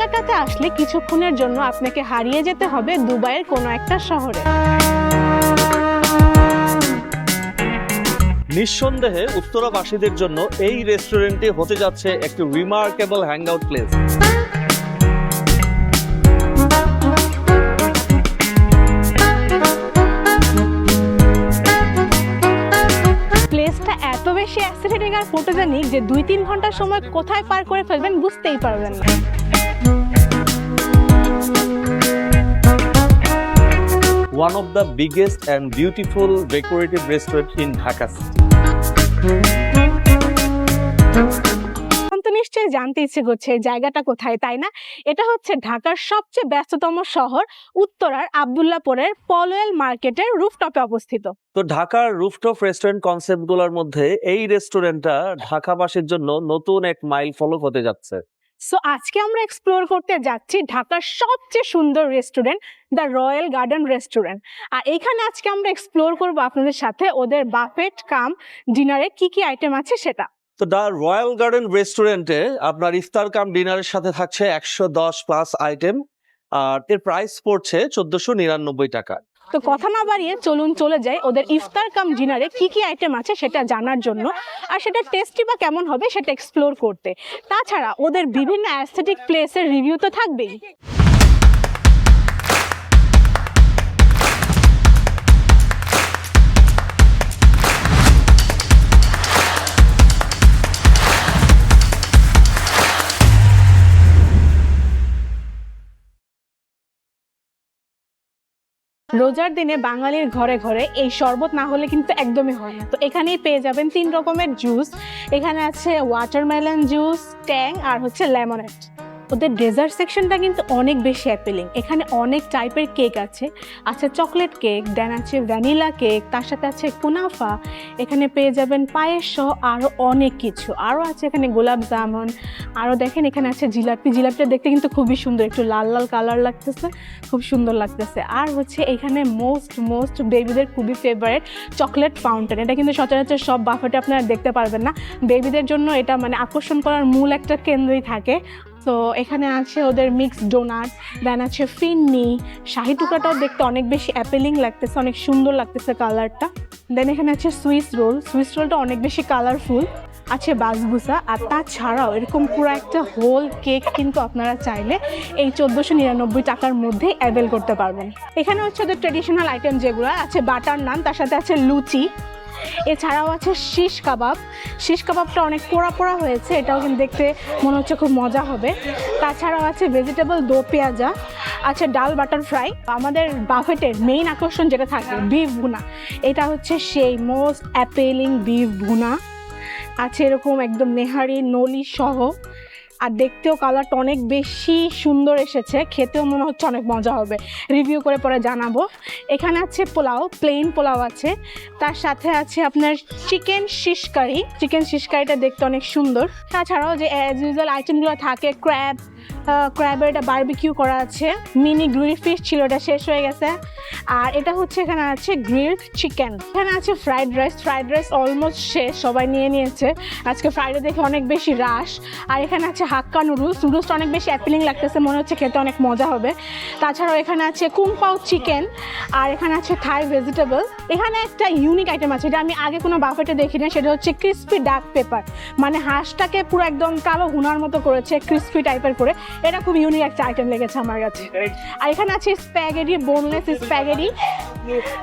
জায়গাটাতে আসলে কিছুক্ষণের জন্য আপনাকে হারিয়ে যেতে হবে দুবাইয়ের কোনো একটা শহরে। নিঃসন্দেহে উত্তরাবাসীদের জন্য এই রেস্টুরেন্টটি হতে যাচ্ছে একটি রিমার্কেবল হ্যাংআউট প্লেস প্লেসটা এত বেশি অ্যাস্থেটিক আর ফটোজেনিক যে দুই তিন ঘণ্টা সময় কোথায় পার করে ফেলবেন বুঝতেই পারবেন না। Of the biggest and beautiful decorative restaurant in Dhaka city নিশ্চয়ই জানতে ইচ্ছে করছে জায়গাটা কোথায় তাই না? এটা হচ্ছে ঢাকার সবচেয়ে ব্যস্ততম শহর উত্তরার আবদুল্লাপুরের পলোয়েল মার্কেটের রুফটপে অবস্থিত। তো ঢাকার রুফটপ রেস্টুরেন্ট কনসেপ্টগুলোর মধ্যে এই রেস্টুরেন্টটা ঢাকাবাসীর জন্য নতুন এক মাইল ফলক হতে যাচ্ছে। সো আজকে আমরা এক্সপ্লোর করতে যাচ্ছি ঢাকার সবচেয়ে সুন্দর restaurant the royal garden restaurant আর এখানে আজকে আমরা এক্সপ্লোর করব আপনাদের সাথে ওদের বাফেট কাম ডিনারে কি কি আইটেম আছে সেটা। তো দ্য রয়্যাল গার্ডেন রেস্টুরেন্টে আপনার ইফতার কাম ডিনারের সাথে থাকছে একশো দশ প্লাস আইটেম আর এর প্রাইস পড়ছে চোদ্দশো নিরানব্বই টাকা তো কথা না বাড়িয়ে চলুন চলে যাই ওদের ইফতার কাম ডিনারে কি কি আইটেম আছে সেটা জানার জন্য। আর সেটা টেস্টি বা কেমন হবে সেটা এক্সপ্লোর করতে। তাছাড়া ওদের বিভিন্ন অ্যাস্থেটিক প্লেসের রিভিউ তো থাকবেই। রোজার দিনে বাঙালির ঘরে ঘরে এই শরবত না হলে কিন্তু একদমই হয় না। তো এখানেই পেয়ে যাবেন তিন রকমের জুস এখানে আছে ওয়াটারমেলন জুস ট্যাং আর হচ্ছে লেমনেড ওদের ডেজার্ট সেকশনটা কিন্তু অনেক বেশি অ্যাপিলিং এখানে অনেক টাইপের কেক আছে। আছে চকলেট কেক দেন আছে ভ্যানিলা কেক তার সাথে আছে কুনাফা। এখানে পেয়ে যাবেন পায়েস সহ আরও অনেক কিছু। আরও আছে এখানে গোলাপ জামুন আরও দেখেন এখানে আছে জিলাপি। জিলাপিটা দেখতে কিন্তু খুবই সুন্দর, একটু লাল লাল কালার লাগতেছে, খুব সুন্দর লাগতেছে। আর হচ্ছে এখানে মোস্ট মোস্ট বেবিদের খুবই ফেভারিট চকলেট ফাউন্টেন এটা কিন্তু সচরাচর সব বাফেটে আপনারা দেখতে পারবেন না। বেবিদের জন্য এটা মানে আকর্ষণ করার মূল একটা কেন্দ্রই থাকে। তো এখানে আছে ওদের মিক্সড ডোনাট দেন আছে ফিন্নি শাহি টুকরাটাও দেখতে অনেক বেশি অ্যাপেলিং লাগতেছে, অনেক সুন্দর লাগতেছে কালারটা দেন এখানে আছে সুইস রোল সুইস রোলটা অনেক বেশি কালারফুল আছে বাসবুসা আর তাছাড়াও এরকম পুরো একটা হোল কেক কিন্তু আপনারা চাইলে এই চোদ্দোশো নিরানব্বই টাকার মধ্যে অ্যাভেল করতে পারবেন। এখানে হচ্ছে ওদের ট্রেডিশনাল আইটেম যেগুলো, আছে বাটার নান, তার সাথে আছে লুচি। এছাড়াও আছে শিশ কাবাব। শিশ কাবাবটা অনেক পোড়া পোড়া হয়েছে, এটাও কিন্তু দেখতে মনে হচ্ছে খুব মজা হবে। তাছাড়াও আছে ভেজিটেবল দো পেঁয়াজা, আছে ডাল বাটার ফ্রাই। আমাদের বাফেটের মেইন আকর্ষণ যেটা থাকে বিফ ভুনা। এটা হচ্ছে সেই মোস্ট অ্যাপেলিং বিফ ভুনা। আছে এরকম একদম নেহারি, নলি সহ। আর দেখতেও কালারটা অনেক বেশি সুন্দর এসেছে। খেতেও মনে হচ্ছে অনেক মজা হবে। রিভিউ করে পরে জানাব। এখানে আছে পোলাও প্লেন পোলাও আছে। তার সাথে আছে আপনার chicken shish curry. Chicken shish কারিটা দেখতে অনেক সুন্দর। তাছাড়াও যে অ্যাজ ইউজুয়াল আইটেমগুলো থাকে ক্র্যাব ক্র্যাবের এটা বারবিকিউ করা আছে। মিনি গ্রিল ফিশ ছিল, এটা শেষ হয়ে গেছে। আর এটা হচ্ছে, এখানে আছে গ্রিল চিকেন এখানে আছে fried rice fried rice almost শেষ, সবাই নিয়ে নিয়েছে। আজকে ফ্রাইডে দেখে অনেক বেশি রাশ আর এখানে আছে হাক্কা নুডলস নুডলসটা অনেক বেশি অ্যাপিলিং লাগতেছে, মনে হচ্ছে খেতে অনেক মজা হবে। তাছাড়াও এখানে আছে কুমপাও চিকেন আর এখানে আছে থাই ভেজিটেবল এখানে একটা ইউনিক আইটেম আছে যেটা আমি আগে কোনো বাফেটে দেখি না সেটা হচ্ছে ক্রিস্পি ডার্ক পেপার মানে হাঁসটাকে পুরো একদম কালো হুনার মতো করেছে ক্রিস্পি টাইপের করে। এটা খুব ইউনিক একটা আইটেম লেগেছে আমার কাছে। আর এখানে আছে স্প্যাগেটি বোনলেস স্প্যাগেটি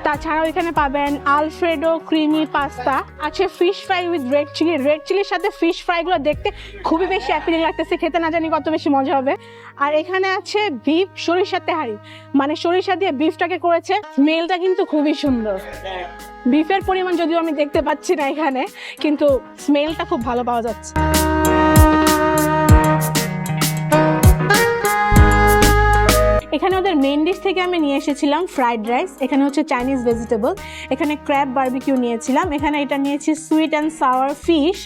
তাছাড়াও এখানে পাবেন আলফ্রেডো ক্রিমি পাস্তা আছে fish fry with red chilli red চিলির সাথে ফিশ ফ্রাইগুলো দেখতে খুবই বেশি অ্যাপিলিং লাগতেছে। খেতে না জানি কত বেশি মজা হবে। আর এখানে আছে বিফ সরিষার তেহারি। মানে সরিষা দিয়ে বিফটাকে করেছে। স্মেলটা কিন্তু খুবই সুন্দর। বিফের পরিমাণ যদিও আমি দেখতে পাচ্ছি না এখানে, কিন্তু স্মেলটা খুব ভালো পাওয়া যাচ্ছে। এখানে ওদের মেন ডিশ থেকে আমি নিয়ে এসেছিলাম ফ্রাইড রাইস এখানে হচ্ছে চাইনিজ ভেজিটেবল এখানে ক্র্যাব বারবিকিউ নিয়েছিলাম, এখানে এটা নিয়েছি সুইট অ্যান্ড সাওয়ার ফিশ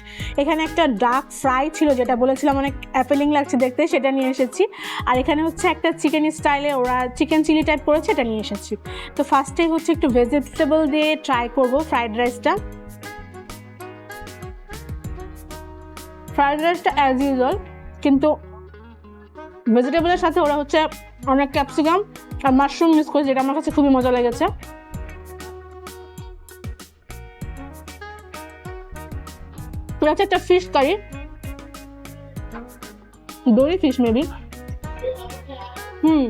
এখানে একটা ডার্ক ফ্রাই ছিল যেটা বলেছিলাম, অনেক অ্যাপেলিং লাগছে দেখতে, সেটা নিয়ে এসেছি। আর এখানে হচ্ছে একটা চিকেন স্টাইলে ওরা চিকেন চিলি টাইপ করেছে, এটা নিয়ে এসেছি। তো ফার্স্টে হচ্ছে একটু ভেজিটেবল দিয়ে ট্রাই করব ফ্রাইড রাইসটা ফ্রাইড রাইসটা অ্যাজ ইউজুয়াল কিন্তু ভেজিটেবলের সাথে ওরা হচ্ছে অনেক ক্যাপসিকাম আর মাশরুম মিক্স করে, যেটা আমার কাছে খুবই মজা লেগেছে। আছে একটা ফিশ কারি দড়ি ফিশ মেবি হুম।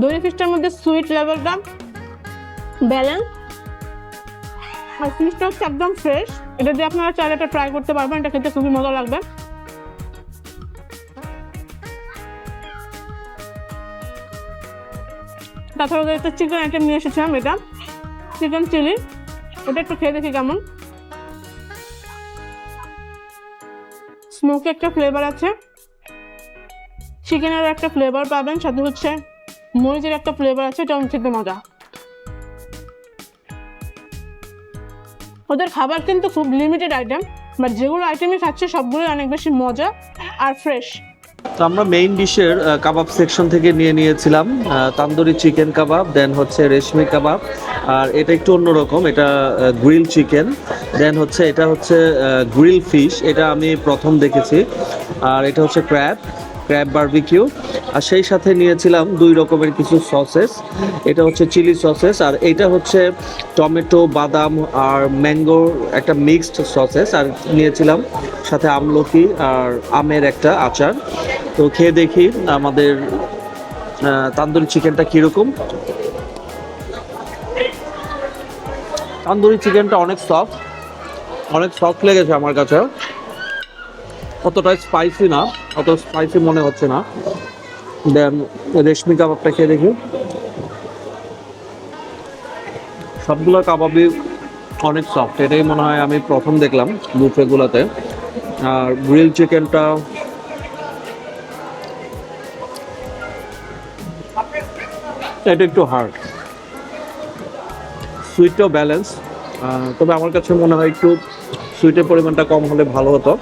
দড়ি ফিশটার মধ্যে সুইট লেভেলটা ব্যালেন্স আর ফিশটা হচ্ছে একদম ফ্রেশ এটা দিয়ে আপনারা চাইলে এটা ট্রাই করতে পারবেন, এটা খেতে খুবই মজা লাগবে। তাছাড়া ওদের একটা চিকেন আইটেম নিয়ে এসেছিলাম এটা। চিকেন চিলি ওটা একটু খেয়ে দেখি কেমন। স্মোকি একটা ফ্লেভার আছে। চিকেনের একটা ফ্লেভার পাবেন, সাথে হচ্ছে মরিচের একটা ফ্লেভার আছে, এটা খেতে মজা। ওদের খাবার কিন্তু খুব লিমিটেড আইটেম বাট যেগুলো আইটেমই খাচ্ছে, সবগুলোই অনেক বেশি মজা আর ফ্রেশ তো আমরা মেইন ডিশের কাবাব সেকশন থেকে নিয়ে নিয়েছিলাম তান্দুরি চিকেন কাবাব দেন হচ্ছে রেশমি কাবাব আর এটা একটু অন্যরকম, এটা গ্রিল চিকেন দেন হচ্ছে এটা হচ্ছে গ্রিল ফিশ এটা আমি প্রথম দেখেছি, আর এটা হচ্ছে ক্র্যাব ক্র্যাব বারবিকিউ আর সেই সাথে নিয়েছিলাম দুই রকমের কিছু সসেস এটা হচ্ছে চিলি সসেস আর এটা হচ্ছে টমেটো, বাদাম, আর ম্যাঙ্গোর একটা মিক্সড সসেস আর নিয়েছিলাম সাথে আমলকি আর আমের একটা আচার তো খেয়ে দেখি আমাদের তান্দুরি চিকেনটা কীরকম। তান্দুরি চিকেনটা অনেক সফট অনেক সফট লেগেছে আমার কাছে। অতটা স্পাইসি না, অত স্পাইসি মনে হচ্ছে না। দেন রেশমি কাবাবটা খেয়ে দেখি। সবগুলো কাবাবই অনেক সফট এটাই মনে হয় আমি প্রথম দেখলাম বুফেগুলোতে। আর গ্রিল চিকেনটা এটা একটু হার্ড সুইটটাও ব্যালেন্স তবে আমার কাছে মনে হয় একটু সুইটের পরিমাণটা কম হলে ভালো হতো।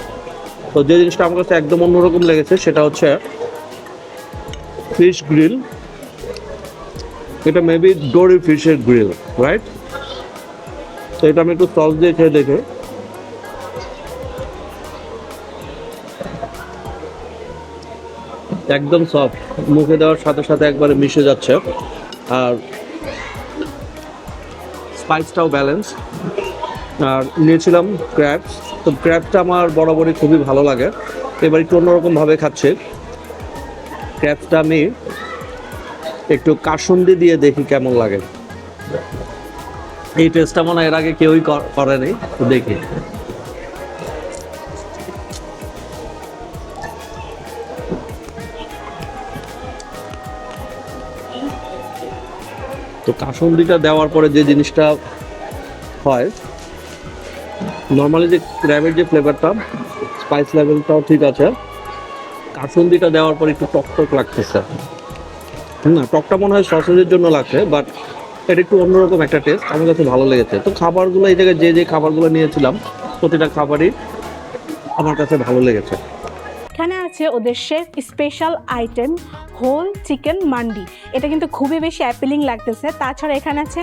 তো যে জিনিসটা আমার কাছে একদম অন্যরকম লেগেছে, সেটা হচ্ছে ফিশ গ্রিল এটা মেবি ডোরি ফিশের গ্রিল রাইট তো এটা আমি একটু সস দিয়ে খেয়ে দেখে। একদম সফট মুখে দেওয়ার সাথে সাথে একবারে মিশে যাচ্ছে। আর স্পাইসটাও ব্যালেন্স আর নিয়েছিলাম ক্র্যাবস তো ক্র্যাবটা আমার বরাবরই খুবই ভালো লাগে। এবার একটু অন্যরকমভাবে খাচ্ছি। ক্র্যাবসটা আমি একটু কাসুন্দি দিয়ে দেখি কেমন লাগে। এই টেস্টটা মনে হয় এর আগে কেউই কর- করেনি দেখি। তো কাসুন্দিটা দেওয়ার পরে যে জিনিসটা হয় নর্মালি যে ক্র্যাবের যে ফ্লেভারটা স্পাইস লেভেলটাও ঠিক আছে। কাসুন্দিটা দেওয়ার পর একটু টক টক লাগতেছে। না, টকটা মনে হয় সসেজের জন্য লাগছে বাট এটা একটু অন্যরকম একটা টেস্ট আমার কাছে ভালো লেগেছে। তো খাবারগুলো এই জায়গায় যে যে খাবারগুলো নিয়েছিলাম, প্রতিটা খাবারই আমার কাছে ভালো লেগেছে। আছে ওদের chef special item whole chicken mandi. এটা কিন্তু খুবই বেশি অ্যাপিলিং লাগতেছে। তাছাড়া এখানে আছে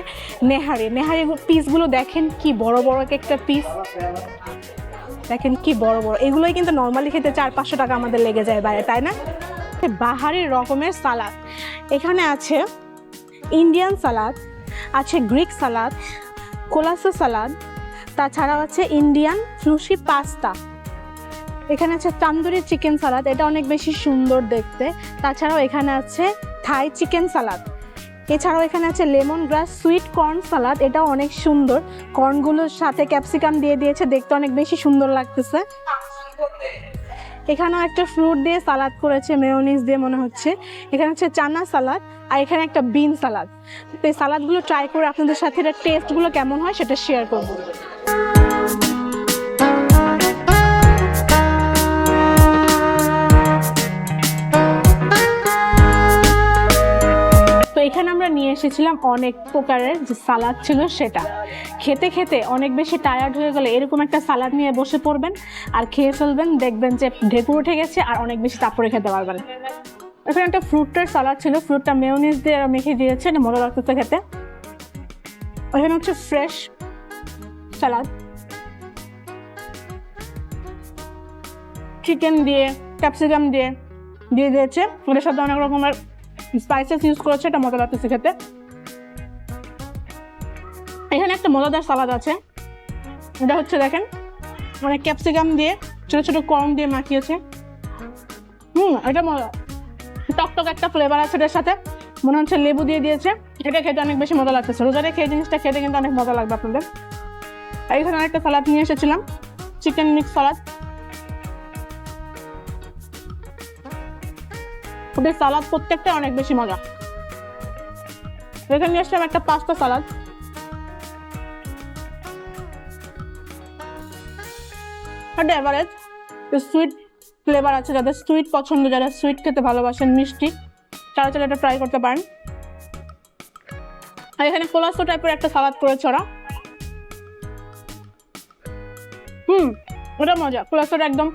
নেহারি। নেহারি পিসগুলো দেখেন কি বড় বড় এক একটা পিস দেখেন কি বড় বড়। এগুলোই কিন্তু নর্মালি খেতে চার পাঁচশো টাকা আমাদের লেগে যায় বাইরে তাই না? বাহারি রকমের সালাদ। এখানে আছে ইন্ডিয়ান সালাদ, আছে গ্রিক সালাদ, কোলাসো সালাদ, তাছাড়াও আছে ইন্ডিয়ান ফ্লুসি পাস্তা। এখানে আছে তান্দুরি চিকেন সালাদ, এটা অনেক বেশি সুন্দর দেখতে। তাছাড়াও এখানে আছে থাই চিকেন সালাদ। এছাড়াও এখানে আছে lemon grass sweet corn salad এটা অনেক সুন্দর। কর্নগুলোর সাথে ক্যাপসিকাম দিয়ে দিয়েছে, দেখতে অনেক বেশি সুন্দর লাগতেছে। এখানেও একটা ফ্রুট দিয়ে সালাদ করেছে, মেয়োনিজ দিয়ে মনে হচ্ছে। এখানে হচ্ছে চানা সালাদ আর এখানে একটা বিন সালাদ। তো এই সালাদগুলো ট্রাই করে আপনাদের সাথে এটা টেস্টগুলো কেমন হয় সেটা শেয়ার করব। এসেছিলাম অনেক প্রকারের যে সালাদ ছিল সেটা। খেতে খেতে অনেক বেশি টায়ার্ড হয়ে গেলে এরকম একটা সালাদ নিয়ে বসে পড়বেন আর খেয়ে ফেলবেন, দেখবেন যে ঢেকুর উঠে গেছে আর অনেক বেশি তারপরে খেতে পারবেন। এখানে একটা ফ্রুটটার সালাদ ছিল, ফ্রুটটা মেয়নিজ দিয়ে মেখে দিয়েছে এটা মজা লাগতেছে খেতে। ওখানে হচ্ছে ফ্রেশ সালাদ। চিকেন দিয়ে ক্যাপসিকাম দিয়ে দিয়ে দিয়েছে। ওদের সাথে অনেক রকমের স্পাইসেস ইউজ করেছে, এটা মজা লাগতেছে খেতে। এখানে একটা মজাদার সালাদ আছে। এটা হচ্ছে দেখেন মানে ক্যাপসিকাম দিয়ে, ছোটো ছোটো কর্ন দিয়ে মাখিয়েছে। হুম, এটা মজা টকটক একটা ফ্লেভার আছে এটার সাথে। মনে হচ্ছে লেবু দিয়ে দিয়েছে। এটা খেতে অনেক বেশি মজা লাগতেছে। রোজারে খেয়ে জিনিসটা খেতে কিন্তু অনেক মজা লাগবে আপনাদের। আর এখানে একটা সালাদ নিয়ে এসেছিলাম চিকেন মিক্স সালাদ ওদের সালাদ প্রত্যেকটা অনেক বেশি মজা। এখানে নিয়ে আসলাম একটা পাস্তা সালাদ। এটা এভারেজ সুইট ফ্লেভার আছে, যাদের সুইট পছন্দ, যারা সুইট খেতে ভালোবাসেন, মিষ্টি, তারা চাইলে এটা ট্রাই করতে পারেন। আর এখানে কোলাসো টাইপের একটা সালাদ করেছে ওরা। হুম, ওটা মজা। কোলাসোটা একদম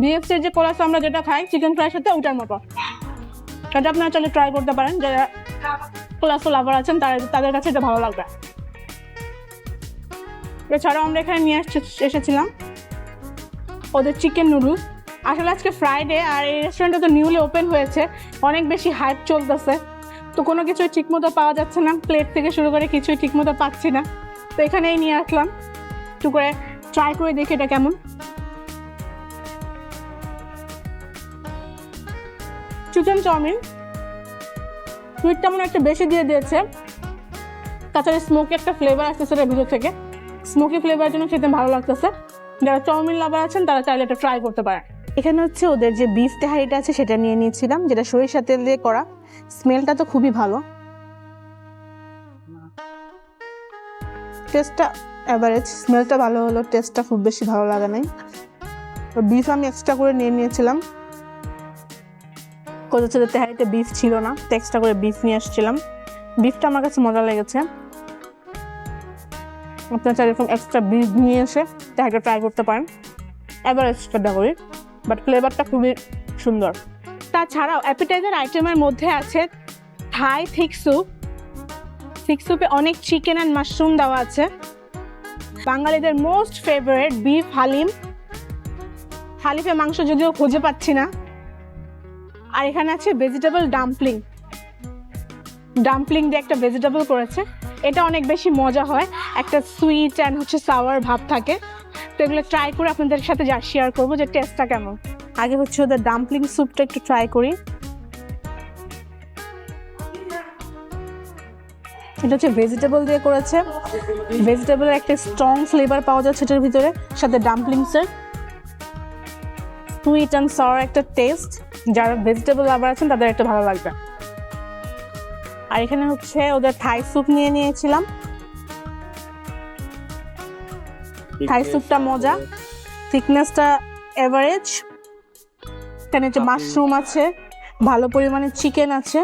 বিএফসির যে কোলাসো আমরা যেটা খাই চিকেন ফ্রাইয়ের সাথে, ওটার মতো। এটা আপনারা চাইলে ট্রাই করতে পারেন যারা কোলাসো লাভার আছেন, তারা তাদের কাছে এটা ভালো লাগবে। এছাড়াও আমরা এখানে নিয়ে এসেছিলাম ওদের চিকেন নুডলস আসলে আজকে ফ্রাইডে আর এই রেস্টুরেন্টটা তো নিউলি ওপেন হয়েছে, অনেক বেশি হাইপ চলতেছে। তো কোনো কিছুই ঠিকমতো পাওয়া যাচ্ছে না প্লেট থেকে শুরু করে কিছুই ঠিকমতো পাচ্ছি না। তো এখানেই নিয়ে আসলাম। একটু করে ট্রাই করে দেখি এটা কেমন। Chicken chowmein. সুইটটা মনে একটা বেশি দিয়ে দিয়েছে। তাছাড়া স্মোকি একটা ফ্লেভার আসতেছে এটার ভিতর থেকে। স্মোকি ফ্লেভারের জন্য খেতে ভালো লাগতেছে। যারা চাউমিন লাভার আছেন, তারা চাইলে এটা ট্রাই করতে পারেন। এখানে হচ্ছে ওদের যে বিফ তেহারিটা আছে, সেটা নিয়ে নিয়েছিলাম, যেটা সরিষা তেল দিয়ে করা। স্মেলটা তো খুবই ভালো। টেস্টটা অ্যাভারেজ স্মেলটা ভালো হলো টেস্টটা খুব বেশি ভালো লাগে নাই। তো বিফ আমি এক্সট্রা করে নিয়ে নিয়েছিলাম। কোথাও ছিল তেহারিতে বিফ ছিল না, তো এক্সট্রা করে বিফ নিয়ে আসছিলাম। বিফটা আমার কাছে মজা লেগেছে। আপনার চাইলে এরকম এক্সট্রা বিফ নিয়ে এসে তেহারিটা ট্রাই করতে পারেন। অ্যাভারেজ করি বাট ফ্লেভারটা খুবই সুন্দর। তাছাড়াও অ্যাপিটাইজার আইটেমের মধ্যে আছে থাই থিক স্যুপ থিক স্যুপে অনেক চিকেন অ্যান্ড মাশরুম দেওয়া আছে। বাঙালিদের মোস্ট ফেভারিট বিফ হালিম। হালিফে মাংস যদিও খুঁজে পাচ্ছি না। আর এখানে আছে ভেজিটেবল ডাম্পলিং ডাম্পলিং দিয়ে একটা ভেজিটেবল করেছে। এটা অনেক বেশি মজা হয়, একটা সুইট অ্যান্ড হচ্ছে সাওয়ার ভাব থাকে। তো এগুলো ট্রাই করে আপনাদের সাথে যা শেয়ার করব যে টেস্টটা কেমন। আগে হচ্ছে ওদের ডাম্পলিং স্যুপটা একটু ট্রাই করি। এটা হচ্ছে ভেজিটেবল দিয়ে করেছে। ভেজিটেবলের একটা স্ট্রং ফ্লেভার পাওয়া যাচ্ছে এটার ভিতরে, সাথে ডাম্পলিংসের সুইট অ্যান্ড সাওয়ার একটা টেস্ট যারা ভেজিটেবল আবার আছেন তাদের একটা ভালো লাগবে। আর এখানে হচ্ছে ওদের থাই স্যুপ নিয়ে নিয়েছিলাম। থাই স্যুপটা মজা। থিকনেসটা এভারেজ এখানে হচ্ছে মাশরুম আছে ভালো পরিমাণে চিকেন আছে।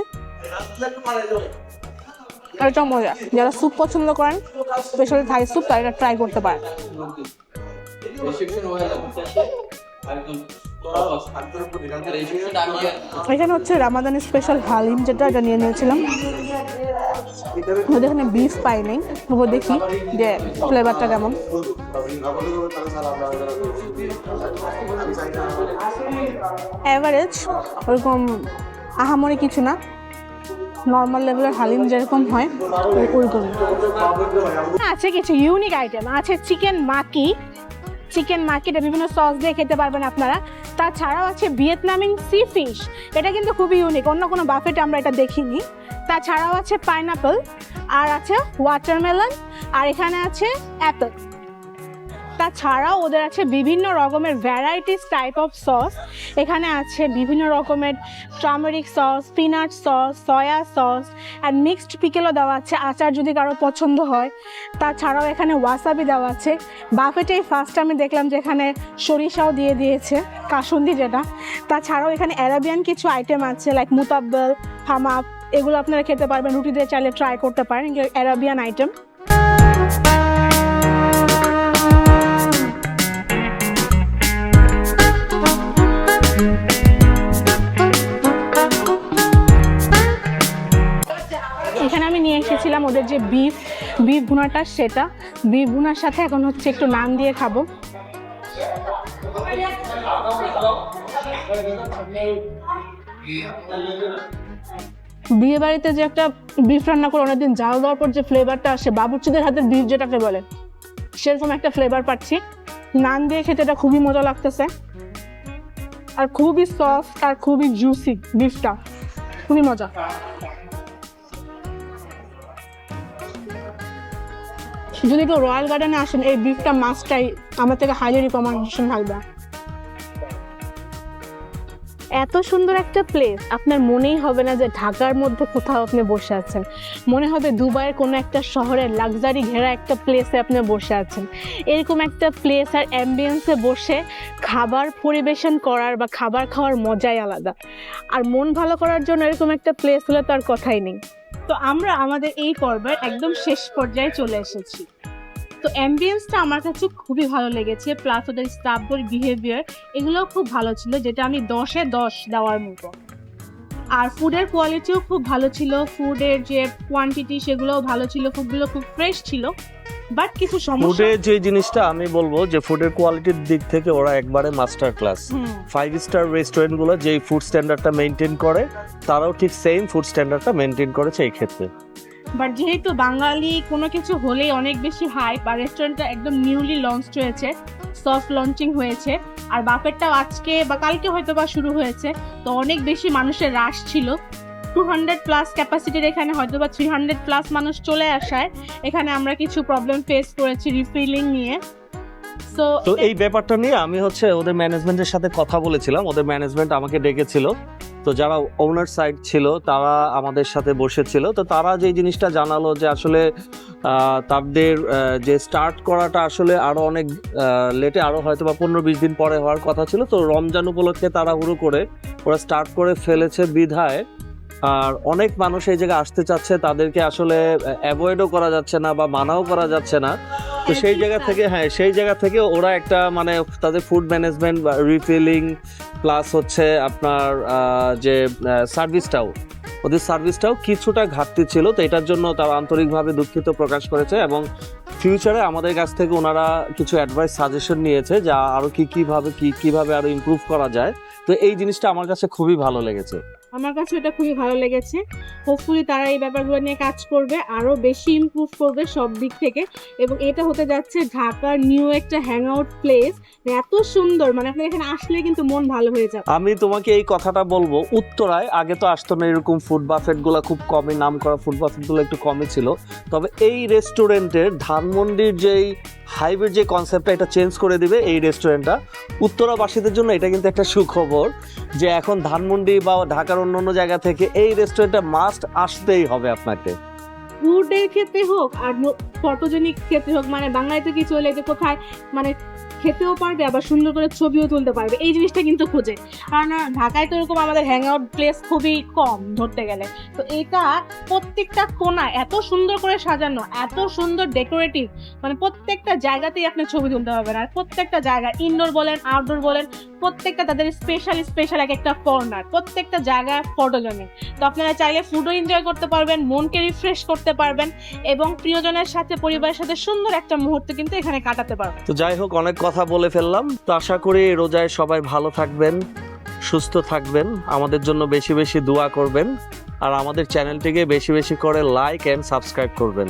এটাও মজা। যারা স্যুপ পছন্দ করেন স্পেশালি থাই স্যুপ তারা এটা ট্রাই করতে পারেন। এখানে হচ্ছে রামাদানের স্পেশাল হালিম যেটা, এটা নিয়ে নিয়েছিলাম। ওদের এখানে বিফ পাই পাইনি তবু দেখি যে ফ্লেভারটা কেমন। অ্যাভারেজ ওরকম আহামরি কিছু না। নর্মাল লেভেলের হালিম যেরকম হয় ওই- ওইরকম আছে কিছু ইউনিক আইটেম আছে চিকেন মাকি। চিকেন মার্কেটে বিভিন্ন সস দিয়ে খেতে পারবেন আপনারা। তাছাড়াও আছে ভিয়েতনামিন সি ফিশ এটা কিন্তু খুবই ইউনিক অন্য কোনো বাফেটে আমরা এটা দেখিনি। তাছাড়াও আছে পাইনাপল আর আছে ওয়াটারমেলন আর এখানে আছে অ্যাপেল তাছাড়াও ওদের আছে বিভিন্ন রকমের ভ্যারাইটিস টাইপ অফ সস এখানে আছে বিভিন্ন রকমের turmeric sauce peanut sauce soya sauce and mixed পিকেলও দেওয়া আছে, আচার যদি কারও পছন্দ হয়। তাছাড়াও এখানে ওয়াসাবি দেওয়া আছে। বাফেটেই ফার্স্ট আমি দেখলাম যে এখানে সরিষাও দিয়ে দিয়েছে, কাসুন্দি যেটা। তাছাড়াও এখানে অ্যারাবিয়ান কিছু আইটেম আছে লাইক মুতাব্বল হামাপ এগুলো আপনারা খেতে পারবেন রুটি দিয়ে চাইলে ট্রাই করতে পারেন অ্যারাবিয়ান আইটেম এসেছিলাম ওদের যে বিফ বিফ ভুনাটা, সেটা। বিফ ভুনার সাথে এখন হচ্ছে একটু নান দিয়ে খাব। বিয়ে বাড়িতে যে একটা বিফ রান্না করে অনেকদিন জাল দেওয়ার পর যে ফ্লেভারটা আসে, বাবুর্চিদের হাতের বিফ যেটাকে বলে, সেরকম একটা ফ্লেভার পাচ্ছি। নান দিয়ে খেতে এটা খুবই মজা লাগতেছে। আর খুবই সফট আর খুবই জুসি বিফটা খুবই মজা। যদি কেউ রয়্যাল গার্ডেনে আসেন, এই বিফটা মাছটাই আমার থেকে হাইলি রিকমেন্ডেশন থাকবে। এত সুন্দর একটা প্লেস আপনার মনেই হবে না যে ঢাকার মধ্যে কোথাও আপনি বসে আছেন। মনে হবে দুবাইয়ের কোনো একটা শহরের লাক্সারি ঘেরা একটা প্লেসে আপনি বসে আছেন। এরকম একটা প্লেস আর অ্যাম্বিয়েন্সে বসে খাবার পরিবেশন করার বা খাবার খাওয়ার মজাই আলাদা। আর মন ভালো করার জন্য এরকম একটা প্লেস হলে তো আর কথাই নেই। তো আমরা আমাদের এই পর্বের একদম শেষ পর্যায়ে চলে এসেছি। তো অ্যাম্বিয়েন্সটা আমার কাছে খুবই ভালো লেগেছে প্লাস ওদের স্টাফদের বিহেভিয়ার এগুলোও খুব ভালো ছিল, যেটা আমি দশে দশ দেওয়ার মতো। আর ফুডের কোয়ালিটিও খুব ভালো ছিল। ফুডের যে কোয়ান্টিটি সেগুলোও ভালো ছিল। ফুডগুলো খুব ফ্রেশ ছিল। বাট কিছু সমস্যা ফুডের যে জিনিসটা আমি বলব যে ফুডের কোয়ালিটির দিক থেকে ওরা একবারে মাস্টার ক্লাস ফাইভ স্টার রেস্টুরেন্টগুলো যেই ফুড স্ট্যান্ডার্ডটা মেনটেন করে তারাও ঠিক সেম ফুড স্ট্যান্ডার্ডটা মেনটেন করেছে এই ক্ষেত্রে। বাট যেহেতু বাঙালি কোনো কিছু হলেই অনেক বেশি হাইপ আর রেস্টুরেন্টটা একদম নিউলি লঞ্চ হয়েছে সফট লঞ্চিং হয়েছে, আর বাপেরটাও আজকে বা কালকে হয়তো বা শুরু হয়েছে, তো অনেক বেশি মানুষের রাশ ছিল। টু হান্ড্রেড প্লাস ক্যাপাসিটির এখানে হয়তো বা থ্রি হান্ড্রেড প্লাস মানুষ চলে আসায়, এখানে আমরা কিছু প্রবলেম ফেস করেছি রিফিলিং নিয়ে। তো এই ব্যাপারটা নিয়ে আমি হচ্ছে ওদের ম্যানেজমেন্টের সাথে কথা বলেছিলাম, ওদের ম্যানেজমেন্ট আমাকে ডেকেছিল। তো যারা ওনার সাইড ছিল, তারা আমাদের সাথে বসেছিল। তো তারা যে জিনিসটা জানালো যে আসলে তাদের যে স্টার্ট করাটা আসলে আরও অনেক লেটে আরও হয়তো বা পনেরো বিশ দিন পরে হওয়ার কথা ছিল। তো রমজান উপলক্ষে তারা তাড়াহুড়ো করে ওরা স্টার্ট করে ফেলেছে বিধায় আর অনেক মানুষ এই জায়গায় আসতে চাচ্ছে তাদেরকে আসলে অ্যাভয়েডও করা যাচ্ছে না বা মানাও করা যাচ্ছে না। তো সেই জায়গা থেকে হ্যাঁ সেই জায়গা থেকে ওরা একটা মানে তাদের ফুড ম্যানেজমেন্ট বা রিফিলিং প্লাস হচ্ছে আপনার যে সার্ভিসটাও ওদের সার্ভিসটাও কিছুটা ঘাটতি ছিল তো এটার জন্য তারা আন্তরিকভাবে দুঃখিত প্রকাশ করেছে এবং ফিউচারে আমাদের কাছ থেকে ওনারা কিছু অ্যাডভাইস সাজেশন নিয়েছে যা আরও কী কীভাবে কী কীভাবে আরও ইমপ্রুভ করা যায়। তো এই জিনিসটা আমার কাছে খুবই ভালো লেগেছে। আমার কাছে এটা খুবই ভালো লেগেছে। হোপফুলি তারা এই ব্যাপারগুলো নিয়ে কাজ করবে আরও বেশি ইমপ্রুভ করবে সব দিক থেকে। এবং এটা হতে যাচ্ছে ঢাকার নিউ একটা হ্যাং আউট প্লেস এত সুন্দর মানে আপনি এখানে আসলে কিন্তু মন ভালো হয়ে যাবে। আমি তোমাকে এই কথাটা বলব, উত্তরায় আগে তো আসতো না এরকম ফুড বাফেটগুলা খুব কমই নাম করা ফুড বাফেটগুলো একটু কমই ছিল। তবে এই রেস্টুরেন্টের ধানমন্ডির যেই হাইব্রিড যে কনসেপ্টটা এটা চেঞ্জ করে দিবে এই রেস্টুরেন্টটা উত্তরাবাসীদের জন্য এটা কিন্তু একটা সুখবর যে এখন ধানমন্ডি বা ঢাকার অন্য অন্য জায়গা থেকে এই রেস্টুরেন্টটা মাস্ট আসতেই হবে আপনাকে। ফুডের ক্ষেত্রে হোক আর ফটোজেনিক ক্ষেত্রে হোক মানে বাংলায় তো কিছু হলে যে কোথায় মানে খেতেও পারবে, আবার সুন্দর করে ছবিও তুলতে পারবে। এই জিনিসটা কিন্তু খোঁজে। কারণ ঢাকায় তো এরকম আমাদের হ্যাং আউট প্লেস খুবই কম ধরতে গেলে। তো এটা প্রত্যেকটা কোণা এত সুন্দর করে সাজানো, এত সুন্দর ডেকোরেটিভ মানে প্রত্যেকটা জায়গাতেই আপনি ছবি তুলতে পারবেন। আর প্রত্যেকটা জায়গা ইনডোর বলেন আউটডোর বলেন, প্রত্যেকটা তাদের স্পেশাল স্পেশাল এক একটা কর্নার প্রত্যেকটা জায়গা ফটোজেনিক তো আপনারা চাইলে ফুডও এনজয় করতে পারবেন, মনকে রিফ্রেশ করতে পারবেন এবং প্রিয়জনের সাথে, পরিবারের সাথে সুন্দর একটা মুহূর্ত কিন্তু এখানে কাটাতে পারবেন। তো যাই হোক, অনেক কথা বলে ফেললাম। তো আশা করি রোজায় সবাই ভালো থাকবেন, সুস্থ থাকবেন, আমাদের জন্য বেশি বেশি দোয়া করবেন, আর আমাদের চ্যানেলটিকে বেশি বেশি করে লাইক এন্ড সাবস্ক্রাইব করবেন।